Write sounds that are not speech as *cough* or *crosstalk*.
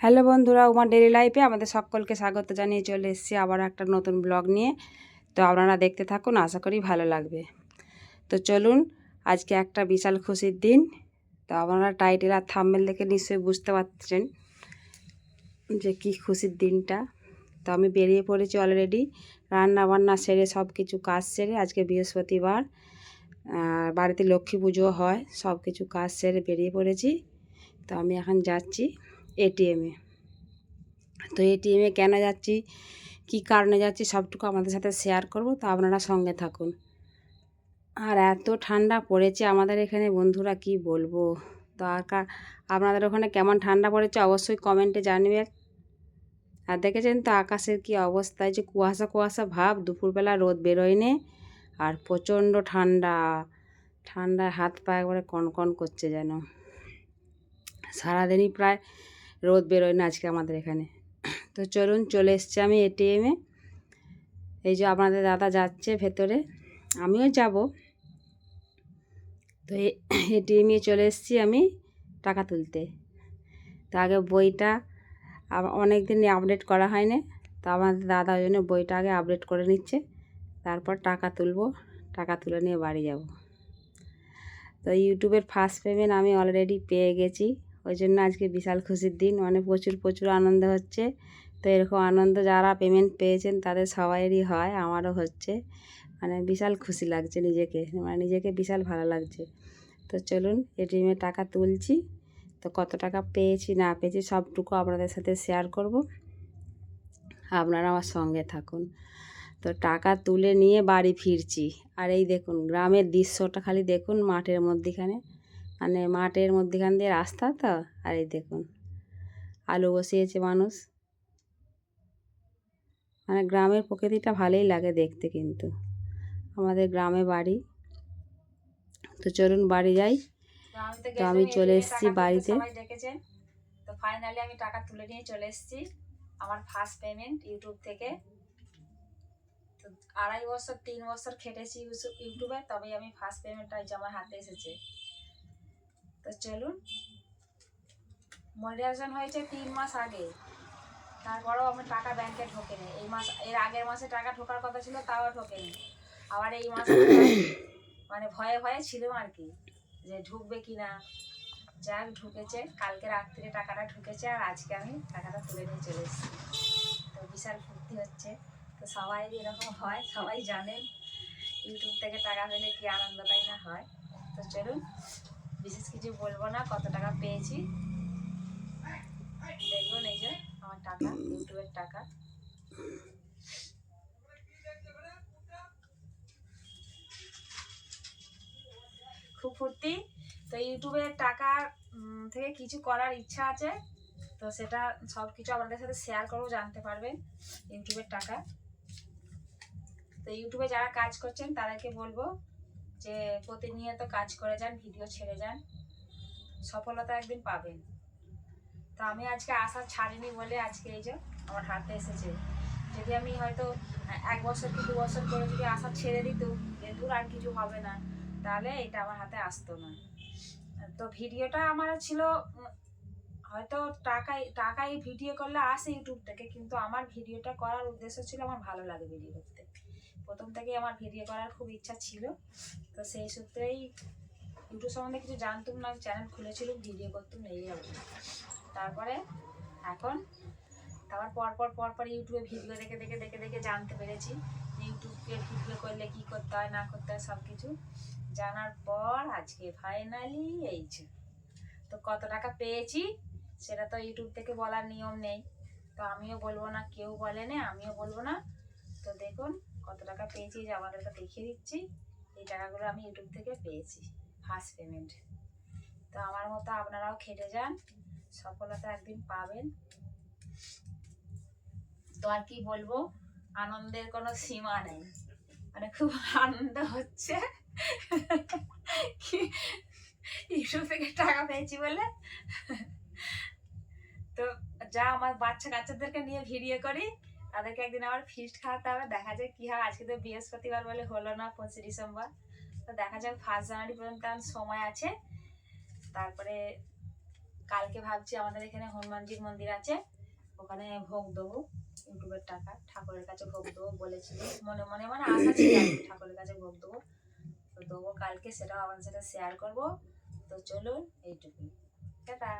Hello বন্ধুরা আমার daily লাইফে আমাদের সকলকে স্বাগত জানিয়ে চলে এসেছি আবার একটা নতুন ব্লগ নিয়ে। তো আপনারা দেখতে থাকুন, আশা করি ভালো লাগবে। তো চলুন, আজকে একটা বিশাল খুশির দিন। তো আপনারা টাইটেল আর থাম্বেল দেখে নিশ্চয়ই বুঝতে পারছেন যে কি খুশির দিনটা। তো আমি বেরিয়ে পড়েছি অলরেডি রান্না বান্না সেরে সব কিছু কাজ সেরে আজকে বৃহস্পতিবার বাড়িতে লক্ষ্মী পুজো হয় সব কিছু কাজ সেরে বেরিয়ে পড়েছি। তো আমি এখন যাচ্ছি। এটিএমে তো এটিএমে কেন যাচ্ছি, কী কারণে যাচ্ছি সবটুকু আমাদের সাথে শেয়ার করব, তো আপনারা সঙ্গে থাকুন। আর এত ঠান্ডা পড়েছে আমাদের এখানে, বন্ধুরা কি বলব? তো আর আপনাদের ওখানে কেমন ঠান্ডা পড়েছে অবশ্যই কমেন্টে জানবেন। আর দেখেছেন তো আকাশের কি অবস্থা, এই যে কুয়াশা কুয়াশা ভাব, দুপুরবেলা রোদ বেরোয়নি, আর প্রচণ্ড ঠান্ডা। ঠান্ডায় হাত পা একবারে কনকন করছে যেন। সারাদিনই প্রায় রোদ বেরোয় না আজকে আমাদের এখানে। তো চলুন চলে এসছি আমি এটিএমে এই যে আপনাদের দাদা যাচ্ছে ভেতরে, আমিও যাব। তো এটিএমে চলে এসেছি আমি টাকা তুলতে। তো আগে বইটা অনেক দিন আপডেট করা হয়নি। তো আমাদের দাদা ওই জন্য বইটা আগে আপডেট করে নিচ্ছে। তারপর টাকা তুলবো, টাকা তুলে নিয়ে বাড়ি যাব। তো ইউটিউবের ফার্স্ট পেমেন্ট আমি অলরেডি পেয়ে গেছি। ওই জন্য আজকে বিশাল খুশির দিন। মানে প্রচুর প্রচুর আনন্দ হচ্ছে। তো এরকম আনন্দ যারা পেমেন্ট পেয়েছেন, তাদের সবাইয়েরই হয়, আমারও হচ্ছে। মানে বিশাল খুশি লাগছে নিজেকে মানে নিজেকে বিশাল ভালো লাগছে। তো চলুন এটিএমে টাকা তুলছি। তো কত টাকা পেয়েছি, না পেয়েছি, সবটুকু আপনাদের সাথে শেয়ার করব। আপনারা আমার সঙ্গে থাকুন। তো টাকা তুলে নিয়ে বাড়ি ফিরছি। আর এই দেখুন, গ্রামের দৃশ্যটা খালি দেখুন, মাঠের মধ্যিখানে। মানে মাঠের মধ্যিখান দিয়ে রাস্তা তো আর এই দেখুন আলু বসিয়েছে মানুষ। মানে গ্রামের প্রকৃতিটা ভালোই লাগে দেখতে কিন্তু আমাদের গ্রামে বাড়ি। তো চলুন বাড়ি যাই। তো আমি চলে এসেছি বাড়িতে। তো ফাইনালি আমি টাকা তুলে নিয়ে চলে এসেছি আমার ফার্স্ট পেমেন্ট ইউটিউব থেকে। তো আড়াই বছর তিন বছর খেটেছি ইউটিউবে তবেই আমি ফার্স্ট পেমেন্টটা আমার হাতে এসেছে। তো চলুন। মনিটাইজেশন হয়েছে তিন মাস আগে। তারপরেও আমার টাকা ব্যাংকে ঢোকেনি। এই মাস এর আগের মাসে টাকা ঢোকার কথা ছিল তাও ঢোকেনি। আবার এই মাসে *coughs* মানে ভয়ে ভয়ে ছিলাম আর কি যে ঢুকবে কি না যাক ঢুকেছে। কালকে রাত্রিরে টাকাটা ঢুকেছে আর আজকে আমি টাকাটা তুলে নিয়ে চলে এসেছি। তো বিশাল ফুর্তি হচ্ছে। তো সবাই এরকম হয় সবাই জানেন ইউটিউব থেকে টাকা পেলে কি আনন্দটাই না হয়? তো চলুন। বিশেষ কিছু বলব না, কত টাকা পেয়েছি। দেখুন এই যে আমার টাকা, ইউটিউবের টাকা। খুব ফুর্তি। তো ইউটিউবের টাকা থেকে কিছু করার ইচ্ছা আছে, তো সেটা সব কিছু আপনাদের সাথে শেয়ার করব, জানতে পারবেন ইউটিউবের টাকা। তো ইউটিউবে যারা কাজ করছেন, তাদেরকে বলব যে প্রতিনিয়ত কাজ করে যান ভিডিও ছেড়ে যান, সফলতা একদিন পাবেন। তো আমি আজকে আশা ছাড়িনি বলে আজকে এই যে আমার হাতে এসেছে। যদি আমি হয়তো এক বছর কি দু বছর করে যদি আশা ছেড়ে দিত যে দূর আর কিছু হবে না, তাহলে এটা আমার হাতে আসতো না। তো ভিডিওটা আমার ছিল, হয়তো টাকাই টাকাই ভিডিও করলে আসে ইউটিউব থেকে, কিন্তু আমার ভিডিওটা করার উদ্দেশ্য ছিল আমার ভালো লাগে ভিডিও করতে প্রথম থেকেই আমার ভিডিও করার খুব ইচ্ছা ছিল। তো সেই সূত্রেই ইউটিউব সম্বন্ধে কিছু জানতুম না চ্যানেল খুলেছিলাম ভিডিও করতুম, এই কি। তারপরে এখন, তারপর পরপর পরপর ইউটিউবে ভিডিও দেখে দেখে দেখে দেখে জানতে পেরেছি যে ইউটিউবে ভিডিও করলে কি করতে হয়, না করতে হয় সব কিছু জানার পর আজকে ফাইনালি এই যে, তো কত টাকা পেয়েছি সেটা তো ইউটিউব থেকে বলার নিয়ম নেই। তো আমিও বলব না, কেউ বলে বলেনি, আমিও বলব না। তো দেখুন কত টাকা পেয়েছি যে আমাদেরকে দেখিয়ে দিচ্ছি। এই টাকাগুলো আমি ইউটিউব থেকে পেয়েছি ফার্স্ট পেমেন্ট তো আমার মতো আপনারাও খেটে যান, সফলতা একদিন পাবেন। তো আর কি বলব, আনন্দের কোনো সীমা নেই। মানে খুব আনন্দ হচ্ছে। ইউটিউব থেকে টাকা পেয়েছি বলে। তো যা আমার বাচ্চা কাচ্চাদেরকে নিয়ে ভিডিও করি। তাদেরকে একদিন আবার ফিস্ট খাওয়াতে হবে। দেখা যায় কি হয়। আজকে তো বৃহস্পতিবার বলে হলো না, পঁচিশে ডিসেম্বর। তো দেখা যাক ফার্স্ট জানুয়ারি পর্যন্ত আমার সময় আছে। তারপরে কালকে ভাবছি আমাদের এখানে হনুমানজির মন্দির আছে। ওখানে ভোগ দেবো, ইউটিউবের টাকা, ঠাকুরের কাছে ভোগ দেবো বলেছিল। মনে মনে মানে আশা ছিল ঠাকুরের কাছে ভোগ দেবো। তো দেবো কালকে, সেটাও আমাদের সাথে শেয়ার করব। তো চলুন, এইটুকুই। টাটা।